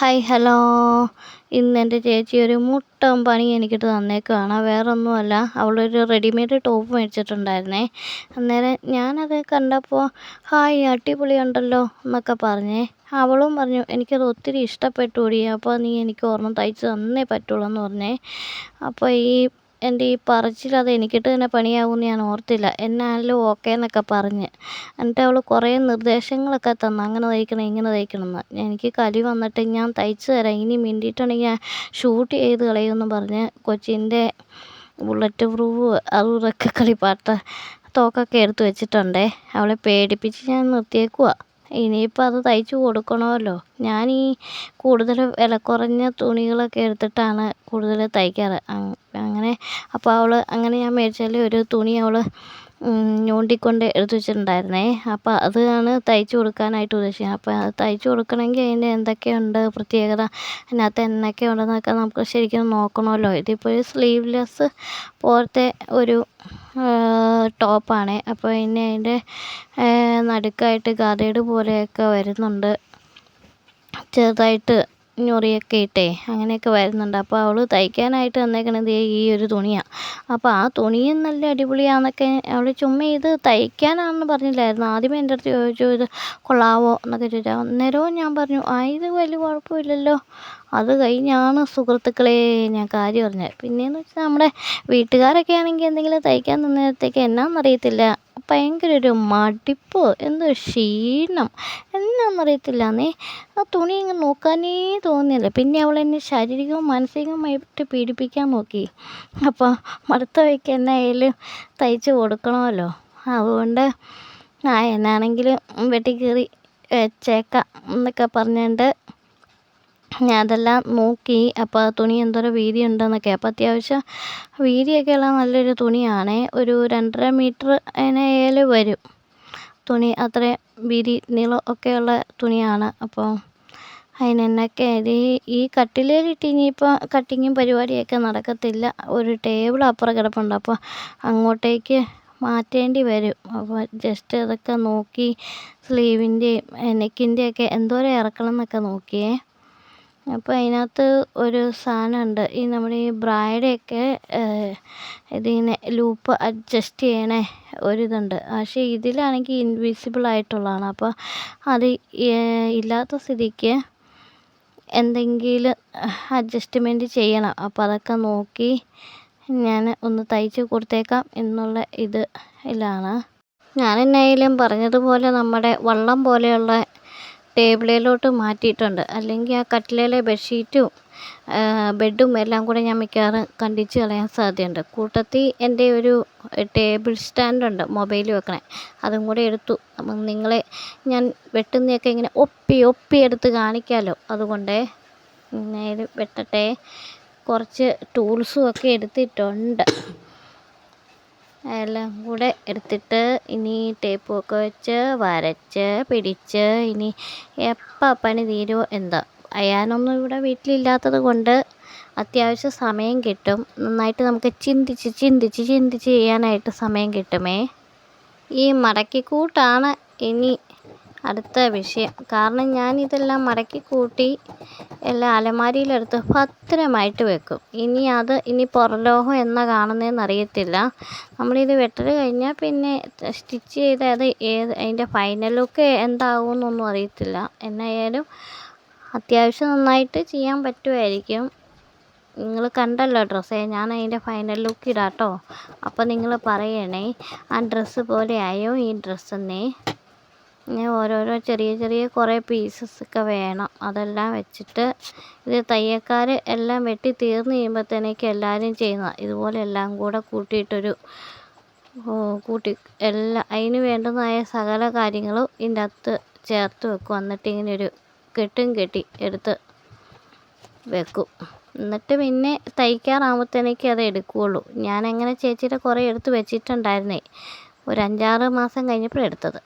Hi hello. ഇന്ന് എന്റെ ചേച്ചി ഒരു മുട്ട പണി എനിക്കിട്ട് തന്നേക്കുവാണ് വേറൊന്നുമല്ല അവളൊരു റെഡിമെയ്ഡ് ടോപ്പ് മേടിച്ചിട്ടുണ്ടായിരുന്നേ. അന്നേരം ഞാനത് കണ്ടപ്പോൾ ഹായ് അടിപൊളിയുണ്ടല്ലോ എന്നൊക്കെ പറഞ്ഞേ അവളും പറഞ്ഞു എനിക്കത് ഒത്തിരി ഇഷ്ടപ്പെട്ടുകൂടി അപ്പോൾ നീ എനിക്ക് ഓർമ്മ തയ്ച്ച് തന്നേ പറ്റുള്ളൂ എന്ന് പറഞ്ഞേ. അപ്പോൾ ഈ എന്റെ ഈ പറച്ചിൽ അത് എനിക്കിട്ട് തന്നെ പണിയാവുമെന്ന് ഞാൻ ഓർത്തില്ല. എന്നാലും ഓക്കേ എന്നൊക്കെ പറഞ്ഞ്. എന്നിട്ട് അവൾ കുറേ നിർദ്ദേശങ്ങളൊക്കെ തന്നു. അങ്ങനെ തയ്ക്കണം ഇങ്ങനെ തയ്ക്കണം എന്ന് എനിക്ക് കലി വന്നിട്ട് ഞാൻ തയ്ച്ച് തരാം. ഇനി മിണ്ടിയിട്ടുണ്ടെങ്കിൽ ഷൂട്ട് ചെയ്ത് കളയുമെന്ന് പറഞ്ഞ് കൊച്ചിന്റെ ബുള്ളറ്റ് പ്രൂഫ് അതും കളിപ്പാട്ട തോക്കൊക്കെ എടുത്ത് വെച്ചിട്ടുണ്ടേ. അവളെ പേടിപ്പിച്ച് ഞാൻ നിർത്തിയേക്കുവാണ് ഇനിയിപ്പോൾ അത് തയ്ച്ചു കൊടുക്കണമല്ലോ. ഈ കൂടുതൽ വില കുറഞ്ഞ തുണികളൊക്കെ എടുത്തിട്ടാണ് കൂടുതൽ തയ്ക്കാറ്. അങ്ങനെ അപ്പോൾ അവൾ അങ്ങനെ ഞാൻ മേടിച്ചതിൽ ഒരു തുണി അവൾ ഞോണ്ടിക്കൊണ്ട് എടുത്തു വെച്ചിട്ടുണ്ടായിരുന്നേ. അപ്പോൾ അതാണ് തയ്ച്ചു കൊടുക്കാനായിട്ട് ഉദ്ദേശിക്കുന്നത് അപ്പോൾ അത് തയ്ച്ചു കൊടുക്കണമെങ്കിൽ അതിന്റെ എന്തൊക്കെയുണ്ട് പ്രത്യേകത? അതിനകത്ത് എന്നൊക്കെ ഉണ്ടെന്നൊക്കെ നമുക്ക് ശരിക്കും നോക്കണമല്ലോ. ഇതിപ്പോൾ ഒരു സ്ലീവ്ലെസ് പോലത്തെ ഒരു ടോപ്പാണ്. അപ്പോൾ പിന്നെ അതിന്റെ നടുക്കായിട്ട് ഗാർഡേഡ് പോലെയൊക്കെ വരുന്നുണ്ട്. ചെറുതായിട്ട് ഞൊറിയൊക്കെ ഇട്ടേ അങ്ങനെയൊക്കെ വരുന്നുണ്ട്. അപ്പോൾ അവൾ തയ്ക്കാനായിട്ട് തന്നേക്കണത് ഈ ഒരു തുണിയാണ് അപ്പോൾ ആ തുണിയും നല്ല അടിപൊളിയാണെന്നൊക്കെ അവൾ ചുമ്മാ ഇത് തയ്ക്കാനാണെന്ന് പറഞ്ഞില്ലായിരുന്നു. ആദ്യമേ എന്റെ അടുത്ത് ചോദിച്ചു ഇത് കൊള്ളാവോ? എന്നൊക്കെ ചോദിച്ചു. അന്നേരവും ഞാൻ പറഞ്ഞു ആ ഇത് വലിയ കുഴപ്പമില്ലല്ലോ. അത് കഴിഞ്ഞാണ് സുഹൃത്തുക്കളെ ഞാൻ കാര്യം പറഞ്ഞത് പിന്നെയെന്ന് വെച്ചാൽ നമ്മുടെ വീട്ടുകാരൊക്കെ ആണെങ്കിൽ എന്തെങ്കിലും തയ്ക്കാൻ തന്നേരത്തേക്ക് എന്നാന്നറിയത്തില്ല. ഭയങ്കര ഒരു മടിപ്പ് എന്തോ ക്ഷീണം. എന്നാന്നറിയത്തില്ലാന്നേ ആ തുണി അങ്ങ് നോക്കാനേ തോന്നിയില്ല. പിന്നെ അവൾ എന്നെ ശാരീരികവും മാനസികവുമായിട്ട് പീഡിപ്പിക്കാൻ നോക്കി. അപ്പോൾ മടുത്ത വയ്ക്ക് എന്നായാലും തയ്ച്ച് കൊടുക്കണമല്ലോ. അതുകൊണ്ട് ആ എന്നാണെങ്കിലും വെട്ടിക്കീറി വെച്ചേക്കാം എന്നൊക്കെ പറഞ്ഞുകൊണ്ട് ഞാൻ അതെല്ലാം നോക്കി അപ്പോൾ ആ തുണി എന്തോരം വീതി ഉണ്ടെന്നൊക്കെ അപ്പോൾ അത്യാവശ്യം വീതിയൊക്കെ ഉള്ള നല്ലൊരു തുണിയാണ്. ഒരു രണ്ടര മീറ്റർ അതിനായാലും വരും. തുണി അത്രയും വീതി നീളം ഒക്കെയുള്ള തുണിയാണ്. അപ്പോൾ അതിനെന്നൊക്കെ ഇത് ഈ കട്ടിലേലിട്ട് ഇനിയിപ്പോൾ കട്ടിങ്ങും പരിപാടിയൊക്കെ നടക്കത്തില്ല. ഒരു ടേബിൾ അപ്പുറം കിടപ്പുണ്ട്. അപ്പോൾ അങ്ങോട്ടേക്ക് മാറ്റേണ്ടി വരും. അപ്പോൾ ജസ്റ്റ് അതൊക്കെ നോക്കി സ്ലീവിന്റെയും നെക്കിന്റെയൊക്കെ എന്തോരം ഇറക്കണം എന്നൊക്കെ നോക്കിയേ. അപ്പോൾ അതിനകത്ത് ഒരു സാധനമുണ്ട്. ഈ നമ്മുടെ ഈ ബ്രായുടെയൊക്കെ ഇതിങ്ങനെ ലൂപ്പ് അഡ്ജസ്റ്റ് ചെയ്യണ ഒരിതുണ്ട്. പക്ഷേ ഇതിലാണെങ്കിൽ ഇൻവിസിബിൾ ആയിട്ടുള്ളതാണ്. അപ്പോൾ അത് ഇല്ലാത്ത സ്ഥിതിക്ക് എന്തെങ്കിലും അഡ്ജസ്റ്റ്മെന്റ് ചെയ്യണം. അപ്പോൾ അതൊക്കെ നോക്കി ഞാൻ ഒന്ന് തയ്ച്ച് കൊടുത്തേക്കാം എന്നുള്ള ഇത് ഇതിലാണ് ഞാൻ എന്നായാലും പറഞ്ഞതുപോലെ നമ്മുടെ വള്ളം പോലെയുള്ള ടേബിളിലോട്ട് മാറ്റിയിട്ടുണ്ട്. അല്ലെങ്കിൽ ആ കട്ടിലേലെ ബെഡ്ഷീറ്റും ബെഡും എല്ലാം കൂടെ ഞാൻ മിക്കവാറും കണ്ടിച്ച് കളയാൻ സാധ്യതയുണ്ട്. കൂട്ടത്തിൽ എന്റെ ഒരു ടേബിൾ സ്റ്റാൻഡുണ്ട് മൊബൈൽ വെക്കണേ. അതും കൂടെ എടുത്തു. അപ്പം നിങ്ങളെ ഞാൻ വെട്ടുന്നതൊക്കെ ഇങ്ങനെ ഒപ്പി ഒപ്പി എടുത്ത് കാണിക്കാമല്ലോ അതുകൊണ്ട് നേരെ വെട്ടട്ടെ. കുറച്ച് ടൂൾസും ഒക്കെ എടുത്തിട്ടുണ്ട്. എല്ലാം കൂടെ എടുത്തിട്ട് ഇനി ടേപ്പൊക്കെ വെച്ച് വരച്ച് പിടിച്ച് ഇനി എപ്പോൾ പണി തീരുമോ എന്താ. അയാനൊന്നും ഇവിടെ വീട്ടിലില്ലാത്തത് കൊണ്ട് അത്യാവശ്യം സമയം കിട്ടും. നന്നായിട്ട് നമുക്ക് ചിന്തിച്ച് ചിന്തിച്ച് ചിന്തിച്ച് ചെയ്യാനായിട്ട് സമയം കിട്ടുമേ. ഈ മടക്കിക്കൂട്ടാണ് ഇനി അടുത്ത വിഷയം. കാരണം ഞാൻ ഇതെല്ലാം മടക്കി കൂട്ടി എല്ലാം അലമാരിയിലെടുത്ത് ഭദ്രമായിട്ട് വെക്കും. ഇനി അത് ഇനി പുറലോഹം എന്നാ കാണുന്നതെന്ന് അറിയത്തില്ല നമ്മളിത് വെട്ടൽ കഴിഞ്ഞാൽ പിന്നെ സ്റ്റിച്ച് ചെയ്ത് അത് ഏത് അതിന്റെ ഫൈനൽ ലുക്ക് എന്താകുമെന്നൊന്നും അറിയത്തില്ല. എന്നായാലും അത്യാവശ്യം നന്നായിട്ട് ചെയ്യാൻ പറ്റുമായിരിക്കും നിങ്ങൾ കണ്ടല്ലോ ഡ്രസ്സേ ഞാൻ അതിന്റെ ഫൈനൽ ലുക്ക് ഇടാട്ടോ. അപ്പോൾ നിങ്ങൾ പറയണേ ആ ഡ്രസ്സ് പോലെ ആയോ ഈ ഡ്രസ്സെന്നേ? ഇങ്ങനെ ഓരോരോ ചെറിയ ചെറിയ കുറേ പീസസ് ഒക്കെ വേണം. അതെല്ലാം വെച്ചിട്ട് ഇത് തയ്യൽക്കാർ എല്ലാം വെട്ടി തീർന്നു കഴിയുമ്പോഴത്തേക്ക് എല്ലാവരും ചെയ്യുന്നതാണ് ഇതുപോലെ എല്ലാം കൂടെ കൂട്ടിയിട്ടൊരു കൂട്ടി എല്ലാ അതിന് വേണ്ടുന്നതായ സകല കാര്യങ്ങളും ഇതിന്റെ അകത്ത് ചേർത്ത് വെക്കും. എന്നിട്ട് ഇങ്ങനെ ഒരു കെട്ടും കെട്ടി എടുത്ത് വെക്കും. എന്നിട്ട് പിന്നെ തയ്ക്കാറാകുമ്പോഴത്തേക്ക് അത് എടുക്കുകയുള്ളൂ ഞാനങ്ങനെ ചേച്ചിയുടെ കുറേ എടുത്ത് വെച്ചിട്ടുണ്ടായിരുന്നേ. ഒരു അഞ്ചാറ് മാസം കഴിഞ്ഞപ്പോഴാണ് എടുത്തത്.